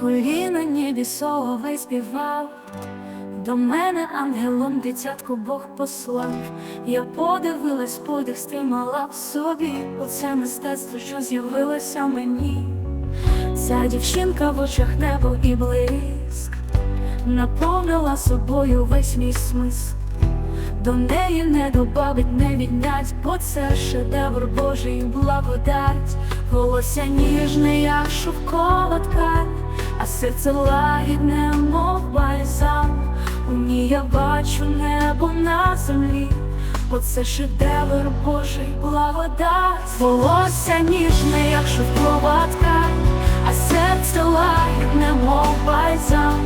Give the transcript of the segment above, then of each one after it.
коліна небі соловей співав, до мене ангелом дитятку Бог послав. Я подивилась, подих стримала в собі. Оце мистецтво, що з'явилося мені. Ця дівчинка в очах небо і блиск, наповнила собою весь мій смисл. До неї не добавить, не віднять, бо це шедевр Божий благодать, волосся ніжне, як шовкова ткань, серце лагідне, мов бальзам. У ній я бачу небо на землі, бо це шедевр Божий благодать, волосся ніжне, як шовкова ткань, а серце лагідне, мов бальзам.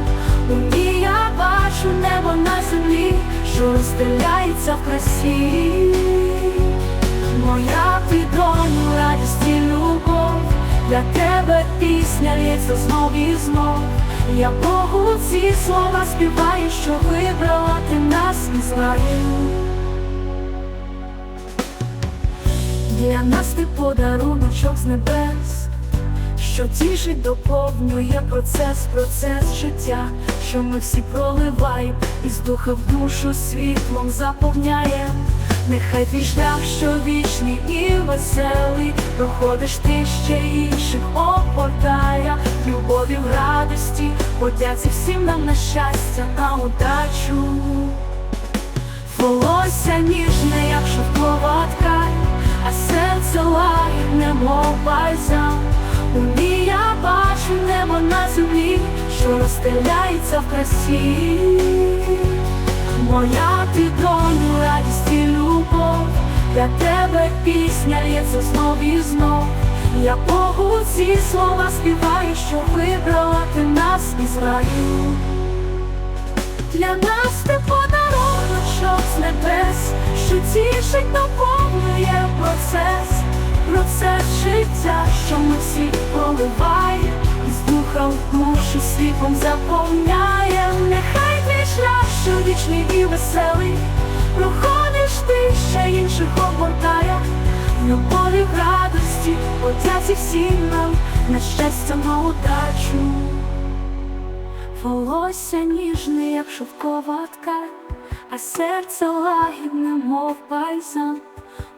У ній я бачу небо на землі, що розстеляється в красі. Моя любов, для тебе пісня лється знов і знов. Я Богу ці слова співаю, що вибрала ти нас із раю. Для нас ти подаруночок з небес, що тішить, доповнює процес, процес життя, що ми всі проливаємо, із духа в душу світлом заповняє. Нехай твій шлях, що вічний і веселий, проходиш ти ще інших опортає, любові в радості, подяці всім нам на щастя, на удачу. Волосся ніжне, як шовкова ткань, а серце лагідне, мов бальзам. У ній я бачу небо на землі, що розстеляється в красі. Моя ти для тебе пісня лється знов і знов. Я Богу ці слова співаю, що вибрала ти нас із раю. Для нас ти подаруночок з небес, що тішить, наповнює процес, процес життя, що ми всі проливаємо, із духа в душу світлом заповняє. Нехай твій шлях, що вічний і веселий, інших обмотає, в любові в радості, подяці всім нам, на щастя, на удачу. Волосся ніжне, як шовкова ткань, а серце лагідне, мов бальзам.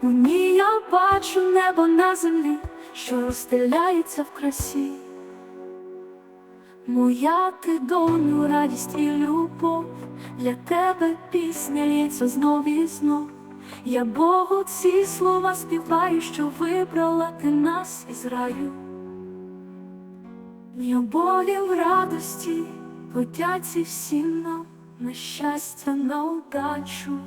У ній я бачу небо на землі, що розстеляється в красі. Моя ти доню, радість і любов, для тебе пісня лється знов і знов. Я Богу ці слова співаю, що вибрала ти нас із раю. Я болі в радості, подяці всім нам на щастя, на удачу.